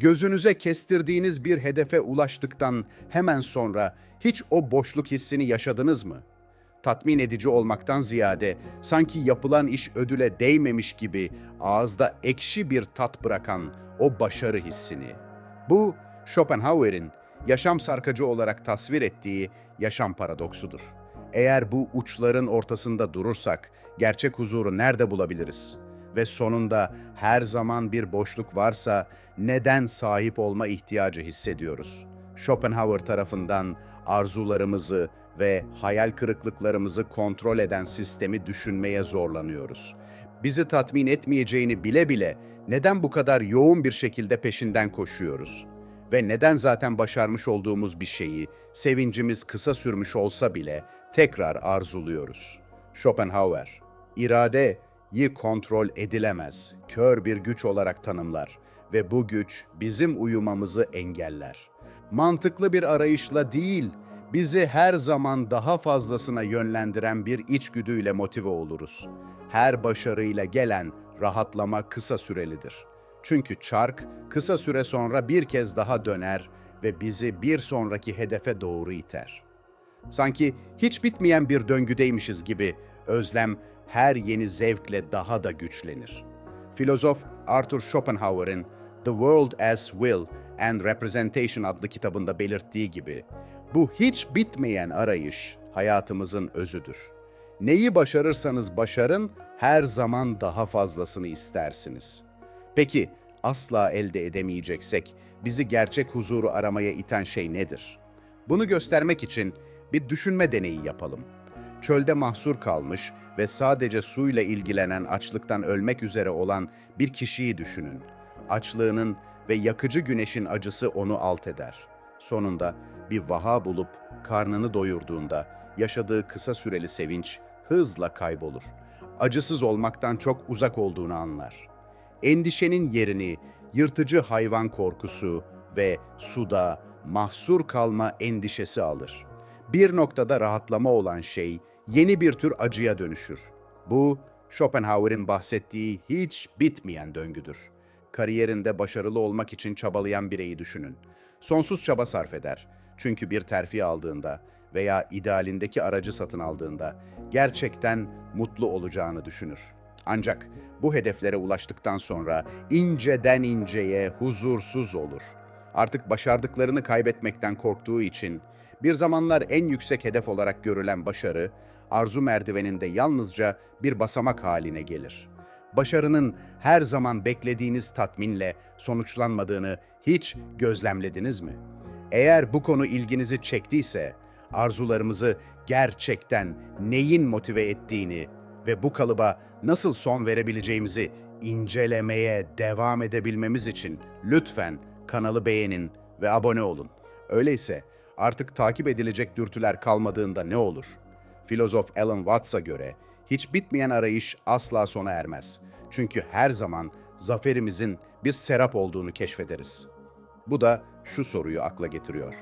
Gözünüze kestirdiğiniz bir hedefe ulaştıktan hemen sonra hiç o boşluk hissini yaşadınız mı? Tatmin edici olmaktan ziyade sanki yapılan iş ödüle değmemiş gibi ağızda ekşi bir tat bırakan o başarı hissini. Bu Schopenhauer'in yaşam sarkacı olarak tasvir ettiği yaşam paradoksudur. Eğer bu uçların ortasında durursak gerçek huzuru nerede bulabiliriz? Ve sonunda her zaman bir boşluk varsa neden sahip olma ihtiyacı hissediyoruz? Schopenhauer tarafından arzularımızı ve hayal kırıklıklarımızı kontrol eden sistemi düşünmeye zorlanıyoruz. Bizi tatmin etmeyeceğini bile bile neden bu kadar yoğun bir şekilde peşinden koşuyoruz? Ve neden zaten başarmış olduğumuz bir şeyi, sevincimiz kısa sürmüş olsa bile tekrar arzuluyoruz? Schopenhauer, iradeyi kontrol edilemez, kör bir güç olarak tanımlar ve bu güç bizim uyumamızı engeller. Mantıklı bir arayışla değil, bizi her zaman daha fazlasına yönlendiren bir içgüdüyle motive oluruz. Her başarıyla gelen rahatlama kısa sürelidir. Çünkü çark kısa süre sonra bir kez daha döner ve bizi bir sonraki hedefe doğru iter. Sanki hiç bitmeyen bir döngüdeymişiz gibi özlem her yeni zevkle daha da güçlenir. Filozof Arthur Schopenhauer'in The World as Will and Representation adlı kitabında belirttiği gibi bu hiç bitmeyen arayış hayatımızın özüdür. Neyi başarırsanız başarın her zaman daha fazlasını istersiniz. Peki asla elde edemeyeceksek bizi gerçek huzuru aramaya iten şey nedir? Bunu göstermek için bir düşünme deneyi yapalım. Çölde mahsur kalmış ve sadece suyla ilgilenen açlıktan ölmek üzere olan bir kişiyi düşünün. Açlığının ve yakıcı güneşin acısı onu alt eder. Sonunda bir vaha bulup karnını doyurduğunda yaşadığı kısa süreli sevinç hızla kaybolur. Acısız olmaktan çok uzak olduğunu anlar. Endişenin yerini yırtıcı hayvan korkusu ve suda mahsur kalma endişesi alır. Bir noktada rahatlama olan şey yeni bir tür acıya dönüşür. Bu Schopenhauer'in bahsettiği hiç bitmeyen döngüdür. Kariyerinde başarılı olmak için çabalayan bireyi düşünün. Sonsuz çaba sarf eder. Çünkü bir terfi aldığında veya idealindeki aracı satın aldığında gerçekten mutlu olacağını düşünür. Ancak bu hedeflere ulaştıktan sonra inceden inceye huzursuz olur. Artık başardıklarını kaybetmekten korktuğu için bir zamanlar en yüksek hedef olarak görülen başarı, arzu merdiveninde yalnızca bir basamak haline gelir. Başarının her zaman beklediğiniz tatminle sonuçlanmadığını hiç gözlemlediniz mi? Eğer bu konu ilginizi çektiyse, arzularımızı gerçekten neyin motive ettiğini ve bu kalıba nasıl son verebileceğimizi incelemeye devam edebilmemiz için lütfen kanalı beğenin ve abone olun. Öyleyse artık takip edilecek dürtüler kalmadığında ne olur? Filozof Alan Watts'a göre hiç bitmeyen arayış asla sona ermez. Çünkü her zaman zaferimizin bir serap olduğunu keşfederiz. Bu da şu soruyu akla getiriyor.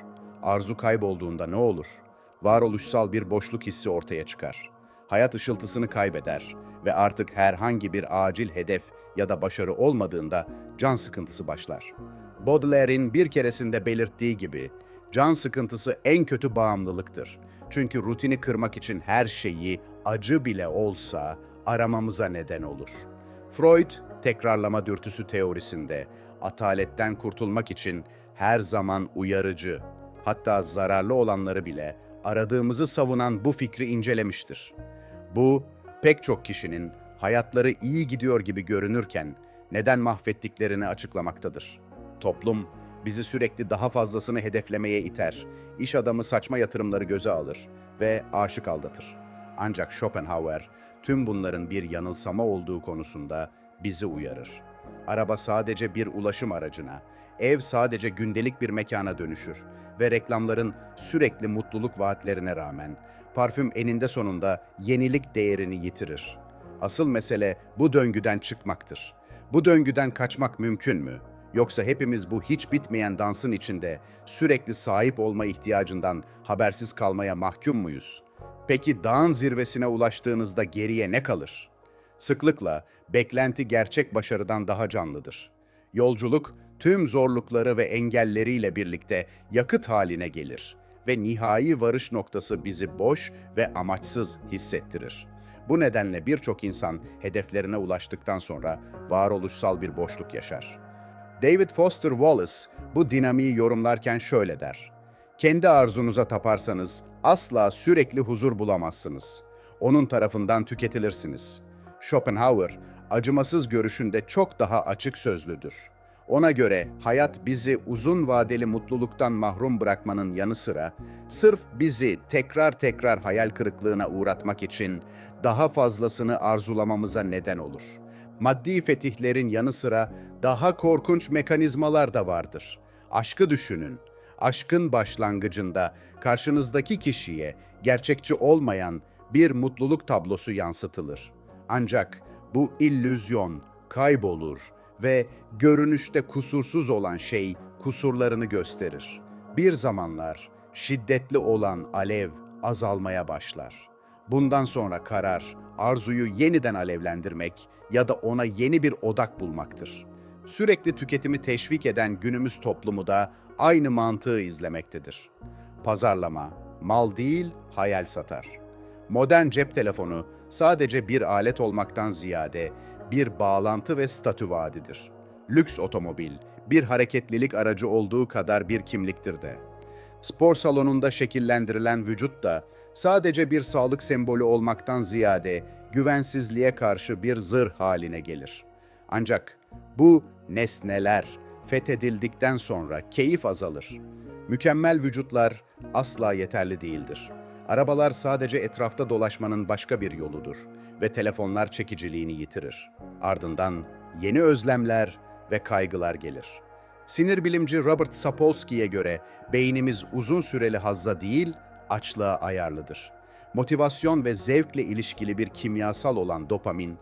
Arzu kaybolduğunda ne olur? Varoluşsal bir boşluk hissi ortaya çıkar. Hayat ışıltısını kaybeder ve artık herhangi bir acil hedef ya da başarı olmadığında can sıkıntısı başlar. Baudelaire'in bir keresinde belirttiği gibi, can sıkıntısı en kötü bağımlılıktır. Çünkü rutini kırmak için her şeyi acı bile olsa aramamıza neden olur. Freud, tekrarlama dürtüsü teorisinde ataletten kurtulmak için her zaman uyarıcı, hatta zararlı olanları bile aradığımızı savunan bu fikri incelemiştir. Bu, pek çok kişinin hayatları iyi gidiyor gibi görünürken neden mahvettiklerini açıklamaktadır. Toplum bizi sürekli daha fazlasını hedeflemeye iter, iş adamı saçma yatırımları göze alır ve aşık aldatır. Ancak Schopenhauer tüm bunların bir yanılsama olduğu konusunda bizi uyarır. Araba sadece bir ulaşım aracına, ev sadece gündelik bir mekana dönüşür ve reklamların sürekli mutluluk vaatlerine rağmen parfüm eninde sonunda yenilik değerini yitirir. Asıl mesele bu döngüden çıkmaktır. Bu döngüden kaçmak mümkün mü? Yoksa hepimiz bu hiç bitmeyen dansın içinde sürekli sahip olma ihtiyacından habersiz kalmaya mahkum muyuz? Peki dağın zirvesine ulaştığınızda geriye ne kalır? Sıklıkla beklenti gerçek başarıdan daha canlıdır. Yolculuk tüm zorlukları ve engelleriyle birlikte yakıt haline gelir ve nihai varış noktası bizi boş ve amaçsız hissettirir. Bu nedenle birçok insan hedeflerine ulaştıktan sonra varoluşsal bir boşluk yaşar. David Foster Wallace bu dinamiği yorumlarken şöyle der. Kendi arzunuza taparsanız asla sürekli huzur bulamazsınız. Onun tarafından tüketilirsiniz. Schopenhauer, acımasız görüşünde çok daha açık sözlüdür. Ona göre hayat bizi uzun vadeli mutluluktan mahrum bırakmanın yanı sıra sırf bizi tekrar tekrar hayal kırıklığına uğratmak için daha fazlasını arzulamamıza neden olur. Maddi fetihlerin yanı sıra daha korkunç mekanizmalar da vardır. Aşkı düşünün. Aşkın başlangıcında karşınızdaki kişiye gerçekçi olmayan bir mutluluk tablosu yansıtılır. Ancak bu illüzyon kaybolur ve görünüşte kusursuz olan şey kusurlarını gösterir. Bir zamanlar şiddetli olan alev azalmaya başlar. Bundan sonra karar arzuyu yeniden alevlendirmek ya da ona yeni bir odak bulmaktır. Sürekli tüketimi teşvik eden günümüz toplumu da aynı mantığı izlemektedir. Pazarlama, mal değil, hayal satar. Modern cep telefonu sadece bir alet olmaktan ziyade bir bağlantı ve statü vaadidir. Lüks otomobil, bir hareketlilik aracı olduğu kadar bir kimliktir de. Spor salonunda şekillendirilen vücut da sadece bir sağlık sembolü olmaktan ziyade güvensizliğe karşı bir zırh haline gelir. Ancak bu nesneler fethedildikten sonra keyif azalır. Mükemmel vücutlar asla yeterli değildir. Arabalar sadece etrafta dolaşmanın başka bir yoludur ve telefonlar çekiciliğini yitirir. Ardından yeni özlemler ve kaygılar gelir. Sinir bilimci Robert Sapolsky'ye göre beynimiz uzun süreli hazza değil, açlığa ayarlıdır. Motivasyon ve zevkle ilişkili bir kimyasal olan dopamin,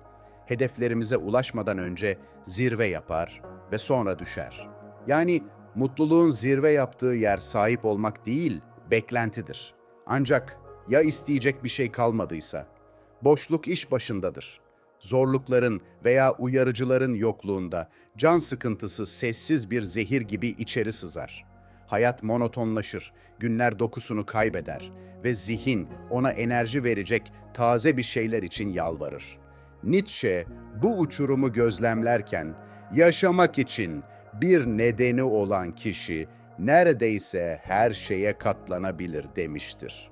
hedeflerimize ulaşmadan önce zirve yapar ve sonra düşer. Yani mutluluğun zirve yaptığı yer sahip olmak değil, beklentidir. Ancak ya isteyecek bir şey kalmadıysa? Boşluk iş başındadır. Zorlukların veya uyarıcıların yokluğunda can sıkıntısı sessiz bir zehir gibi içeri sızar. Hayat monotonlaşır, günler dokusunu kaybeder ve zihin ona enerji verecek taze bir şeyler için yalvarır. Nietzsche bu uçurumu gözlemlerken yaşamak için bir nedeni olan kişi neredeyse her şeye katlanabilir demiştir.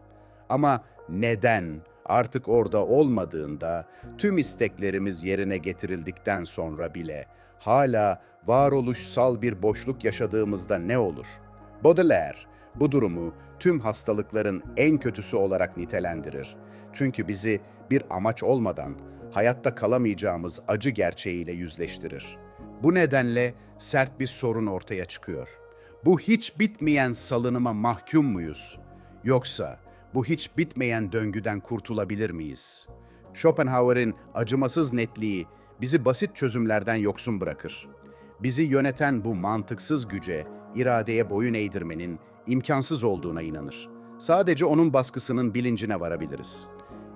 Ama neden artık orada olmadığında tüm isteklerimiz yerine getirildikten sonra bile hala varoluşsal bir boşluk yaşadığımızda ne olur? Baudelaire bu durumu tüm hastalıkların en kötüsü olarak nitelendirir. Çünkü bizi bir amaç olmadan hayatta kalamayacağımız acı gerçeğiyle yüzleştirir. Bu nedenle sert bir sorun ortaya çıkıyor. Bu hiç bitmeyen salınıma mahkum muyuz? Yoksa bu hiç bitmeyen döngüden kurtulabilir miyiz? Schopenhauer'in acımasız netliği bizi basit çözümlerden yoksun bırakır. Bizi yöneten bu mantıksız güce, iradeye boyun eğdirmenin imkansız olduğuna inanır. Sadece onun baskısının bilincine varabiliriz.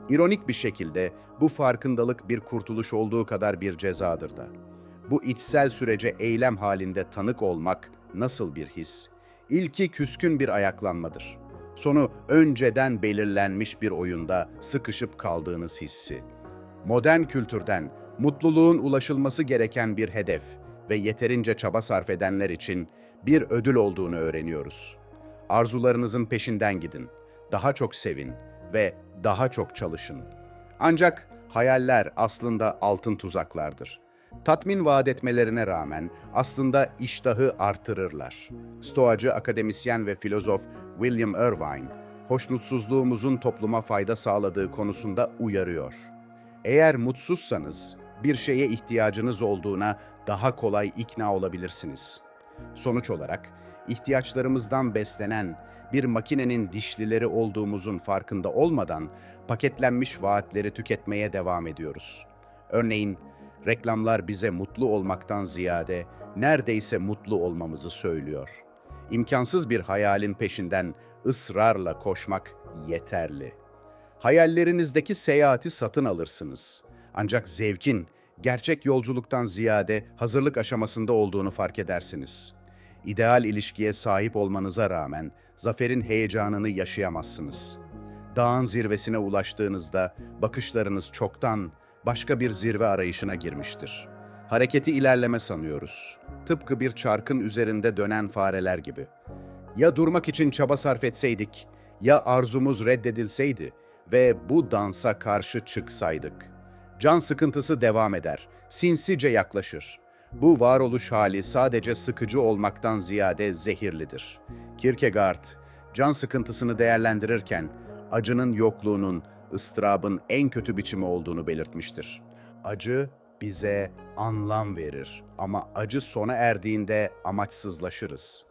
İronik bir şekilde bu farkındalık bir kurtuluş olduğu kadar bir cezadır da. Bu içsel sürece eylem halinde tanık olmak nasıl bir his? İlki küskün bir ayaklanmadır. Sonu önceden belirlenmiş bir oyunda sıkışıp kaldığınız hissi. Modern kültürden mutluluğun ulaşılması gereken bir hedef ve yeterince çaba sarf edenler için bir ödül olduğunu öğreniyoruz. Arzularınızın peşinden gidin, daha çok sevin ve daha çok çalışın. Ancak hayaller aslında altın tuzaklardır. Tatmin vaat etmelerine rağmen aslında iştahı artırırlar. Stoacı akademisyen ve filozof William Irvine, hoşnutsuzluğumuzun topluma fayda sağladığı konusunda uyarıyor. Eğer mutsuzsanız, bir şeye ihtiyacınız olduğuna daha kolay ikna olabilirsiniz. Sonuç olarak, ihtiyaçlarımızdan beslenen bir makinenin dişlileri olduğumuzun farkında olmadan paketlenmiş vaatleri tüketmeye devam ediyoruz. Örneğin, reklamlar bize mutlu olmaktan ziyade neredeyse mutlu olmamızı söylüyor. İmkansız bir hayalin peşinden ısrarla koşmak yeterli. Hayallerinizdeki seyahati satın alırsınız. Ancak zevkin gerçek yolculuktan ziyade hazırlık aşamasında olduğunu fark edersiniz. İdeal ilişkiye sahip olmanıza rağmen zaferin heyecanını yaşayamazsınız. Dağın zirvesine ulaştığınızda bakışlarınız çoktan başka bir zirve arayışına girmiştir. Hareketi ilerleme sanıyoruz. Tıpkı bir çarkın üzerinde dönen fareler gibi. Ya durmak için çaba sarf etseydik, ya arzumuz reddedilseydi ve bu dansa karşı çıksaydık. Can sıkıntısı devam eder, sinsice yaklaşır. Bu varoluş hali sadece sıkıcı olmaktan ziyade zehirlidir. Kierkegaard, can sıkıntısını değerlendirirken acının yokluğunun, ıstırabın en kötü biçimi olduğunu belirtmiştir. Acı bize anlam verir ama acı sona erdiğinde amaçsızlaşırız.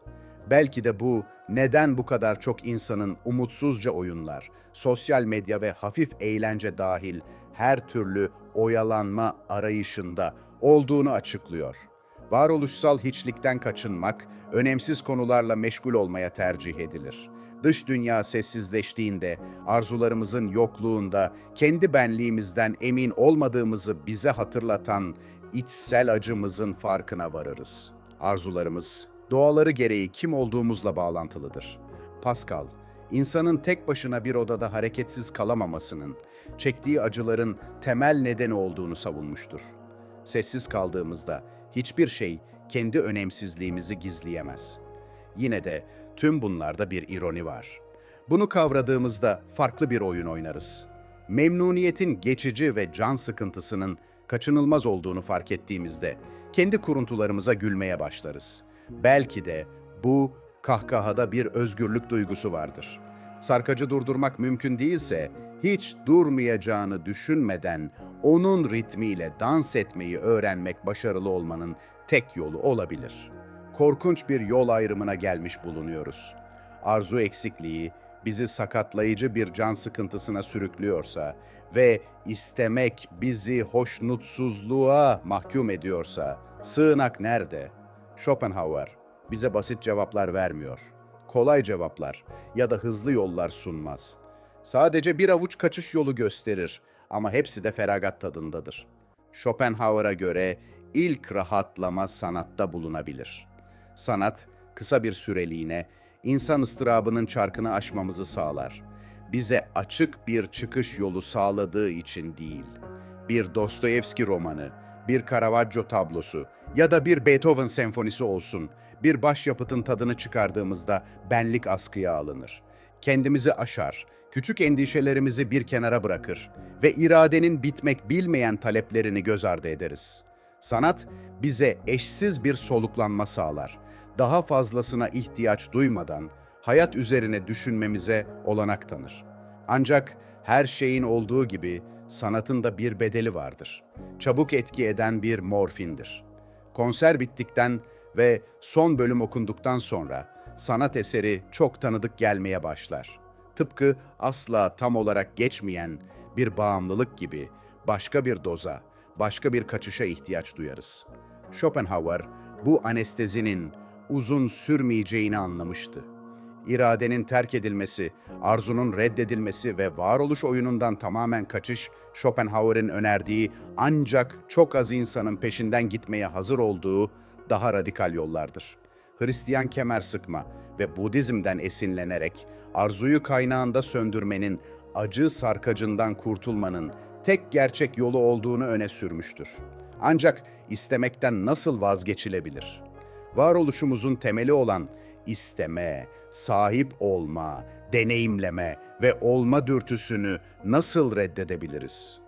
Belki de bu neden bu kadar çok insanın umutsuzca oyunlar, sosyal medya ve hafif eğlence dahil her türlü oyalanma arayışında olduğunu açıklıyor. Varoluşsal hiçlikten kaçınmak, önemsiz konularla meşgul olmaya tercih edilir. Dış dünya sessizleştiğinde, arzularımızın yokluğunda, kendi benliğimizden emin olmadığımızı bize hatırlatan içsel acımızın farkına varırız. Arzularımız, doğaları gereği kim olduğumuzla bağlantılıdır. Pascal, insanın tek başına bir odada hareketsiz kalamamasının, çektiği acıların temel nedeni olduğunu savunmuştur. Sessiz kaldığımızda hiçbir şey kendi önemsizliğimizi gizleyemez. Yine de tüm bunlarda bir ironi var. Bunu kavradığımızda farklı bir oyun oynarız. Memnuniyetin geçici ve can sıkıntısının kaçınılmaz olduğunu fark ettiğimizde kendi kuruntularımıza gülmeye başlarız. Belki de bu kahkahada bir özgürlük duygusu vardır. Sarkacı durdurmak mümkün değilse hiç durmayacağını düşünmeden onun ritmiyle dans etmeyi öğrenmek başarılı olmanın tek yolu olabilir. Korkunç bir yol ayrımına gelmiş bulunuyoruz. Arzu eksikliği bizi sakatlayıcı bir can sıkıntısına sürüklüyorsa ve istemek bizi hoşnutsuzluğa mahkum ediyorsa sığınak nerede? Schopenhauer bize basit cevaplar vermiyor. Kolay cevaplar ya da hızlı yollar sunmaz. Sadece bir avuç kaçış yolu gösterir ama hepsi de feragat tadındadır. Schopenhauer'a göre ilk rahatlama sanatta bulunabilir. Sanat kısa bir süreliğine insan ıstırabının çarkını aşmamızı sağlar. Bize açık bir çıkış yolu sağladığı için değil. Bir Dostoyevski romanı, bir Caravaggio tablosu ya da bir Beethoven senfonisi olsun, bir başyapıtın tadını çıkardığımızda benlik askıya alınır. Kendimizi aşar, küçük endişelerimizi bir kenara bırakır ve iradenin bitmek bilmeyen taleplerini göz ardı ederiz. Sanat bize eşsiz bir soluklanma sağlar. Daha fazlasına ihtiyaç duymadan hayat üzerine düşünmemize olanak tanır. Ancak her şeyin olduğu gibi sanatın da bir bedeli vardır. Çabuk etki eden bir morfindir. Konser bittikten ve son bölüm okunduktan sonra sanat eseri çok tanıdık gelmeye başlar. Tıpkı asla tam olarak geçmeyen bir bağımlılık gibi başka bir doza, başka bir kaçışa ihtiyaç duyarız. Schopenhauer bu anestezinin uzun sürmeyeceğini anlamıştı. İradenin terk edilmesi, arzunun reddedilmesi ve varoluş oyunundan tamamen kaçış, Schopenhauer'in önerdiği ancak çok az insanın peşinden gitmeye hazır olduğu daha radikal yollardır. Hristiyan kemer sıkma ve Budizm'den esinlenerek arzuyu kaynağında söndürmenin, acı sarkacından kurtulmanın tek gerçek yolu olduğunu öne sürmüştür. Ancak istemekten nasıl vazgeçilebilir? Varoluşumuzun temeli olan isteme, sahip olma, deneyimleme ve olma dürtüsünü nasıl reddedebiliriz?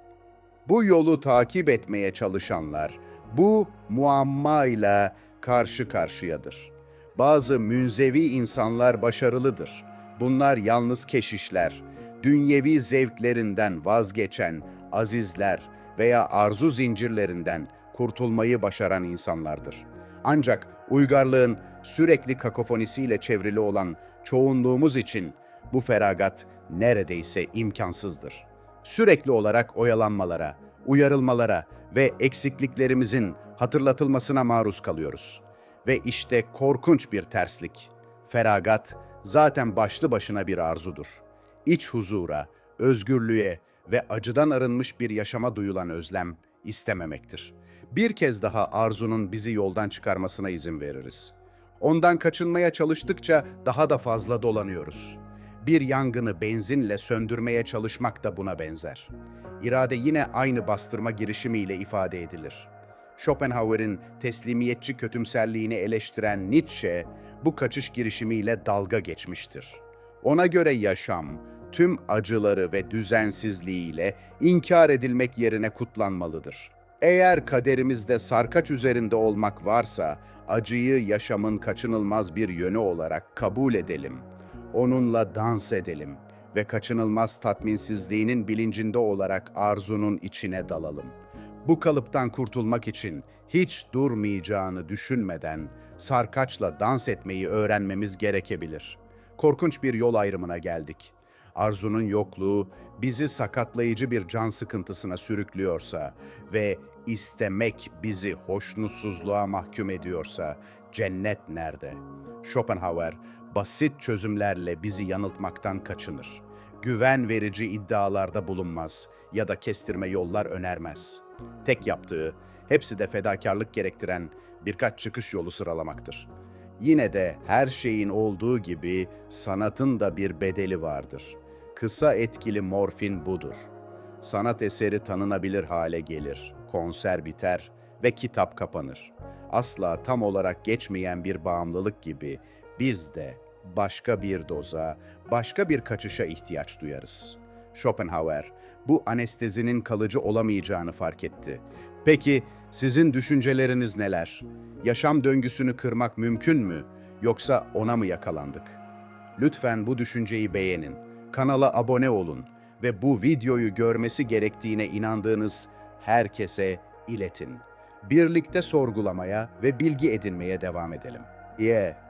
Bu yolu takip etmeye çalışanlar bu muammayla karşı karşıyadır. Bazı münzevi insanlar başarılıdır. Bunlar yalnız keşişler, dünyevi zevklerinden vazgeçen azizler veya arzu zincirlerinden kurtulmayı başaran insanlardır. Ancak uygarlığın sürekli kakofonisiyle çevrili olan çoğunluğumuz için bu feragat neredeyse imkansızdır. Sürekli olarak oyalanmalara, uyarılmalara ve eksikliklerimizin hatırlatılmasına maruz kalıyoruz. Ve işte korkunç bir terslik. Feragat zaten başlı başına bir arzudur. İç huzura, özgürlüğe ve acıdan arınmış bir yaşama duyulan özlem istememektir. Bir kez daha arzunun bizi yoldan çıkarmasına izin veririz. Ondan kaçınmaya çalıştıkça daha da fazla dolanıyoruz. Bir yangını benzinle söndürmeye çalışmak da buna benzer. İrade yine aynı bastırma girişimiyle ifade edilir. Schopenhauer'in teslimiyetçi kötümserliğini eleştiren Nietzsche, bu kaçış girişimiyle dalga geçmiştir. Ona göre yaşam, tüm acıları ve düzensizliğiyle inkar edilmek yerine kutlanmalıdır. Eğer kaderimizde sarkaç üzerinde olmak varsa, acıyı yaşamın kaçınılmaz bir yönü olarak kabul edelim. Onunla dans edelim ve kaçınılmaz tatminsizliğinin bilincinde olarak arzunun içine dalalım. Bu kalıptan kurtulmak için hiç durmayacağını düşünmeden sarkaçla dans etmeyi öğrenmemiz gerekebilir. Korkunç bir yol ayrımına geldik. Arzunun yokluğu bizi sakatlayıcı bir can sıkıntısına sürüklüyorsa ve istemek bizi hoşnutsuzluğa mahkum ediyorsa cennet nerede? Schopenhauer basit çözümlerle bizi yanıltmaktan kaçınır. Güven verici iddialarda bulunmaz ya da kestirme yollar önermez. Tek yaptığı, hepsi de fedakarlık gerektiren birkaç çıkış yolu sıralamaktır. Yine de her şeyin olduğu gibi sanatın da bir bedeli vardır. Kısa etkili morfin budur. Sanat eseri tanınabilir hale gelir, konser biter ve kitap kapanır. Asla tam olarak geçmeyen bir bağımlılık gibi biz de başka bir doza, başka bir kaçışa ihtiyaç duyarız. Schopenhauer bu anestezinin kalıcı olamayacağını fark etti. Peki sizin düşünceleriniz neler? Yaşam döngüsünü kırmak mümkün mü yoksa ona mı yakalandık? Lütfen bu düşünceyi beğenin, kanala abone olun ve bu videoyu görmesi gerektiğine inandığınız herkese iletin. Birlikte sorgulamaya ve bilgi edinmeye devam edelim. Yeah.